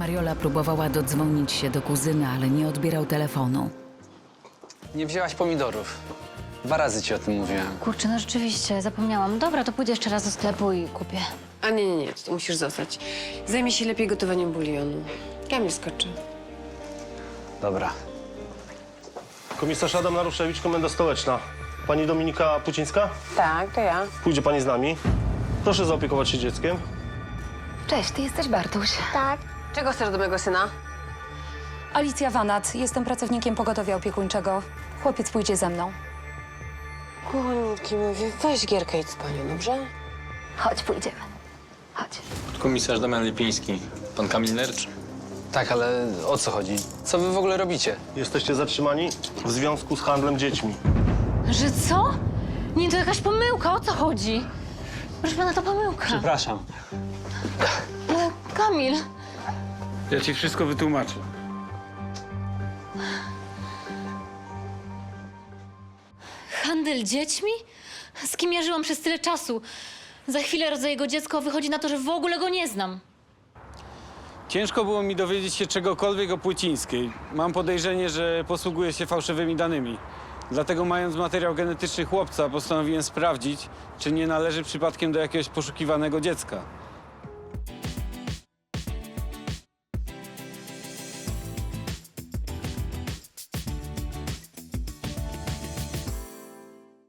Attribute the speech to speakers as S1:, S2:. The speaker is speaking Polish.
S1: Mariola próbowała dodzwonić się do kuzyna, ale nie odbierał telefonu.
S2: Nie wzięłaś pomidorów. Dwa razy ci o tym mówiłem.
S3: Kurczę, no rzeczywiście, zapomniałam. Dobra, to pójdę jeszcze raz do sklepu i kupię.
S4: A nie, nie, nie, to musisz zostać. Zajmij się lepiej gotowaniem bulionu. Kamil skoczy.
S2: Dobra.
S5: Komisarz Adam Naruszewicz, komenda stołeczna. Pani Dominika Pucińska?
S4: Tak, to ja.
S5: Pójdzie pani z nami. Proszę zaopiekować się dzieckiem.
S3: Cześć, ty jesteś Bartuś.
S4: Czego chcesz do mojego syna?
S6: Alicja Wanat, jestem pracownikiem pogotowia opiekuńczego. Chłopiec pójdzie ze mną.
S4: Kochaniutki mówię, weź gierkę i idź z panią, dobrze?
S3: Chodź, pójdziemy. Chodź.
S7: Komisarz Damian Lipiński. Pan Kamil Nercz?
S2: Tak, ale o co chodzi? Co wy w ogóle robicie?
S5: Jesteście zatrzymani w związku z handlem dziećmi.
S3: Że co? Nie, to jakaś pomyłka, o co chodzi? Proszę pana, to pomyłka.
S7: Przepraszam.
S3: Ale Kamil,
S8: Ja ci wszystko wytłumaczę.
S3: handel dziećmi? Z kim ja żyłam przez tyle czasu? Za chwilę rodzę jego dziecko, a wychodzi na to, że w ogóle go nie znam.
S8: Ciężko było mi dowiedzieć się czegokolwiek o Płycińskiej. Mam podejrzenie, że posługuje się fałszywymi danymi. Dlatego mając materiał genetyczny chłopca, postanowiłem sprawdzić, czy nie należy przypadkiem do jakiegoś poszukiwanego dziecka.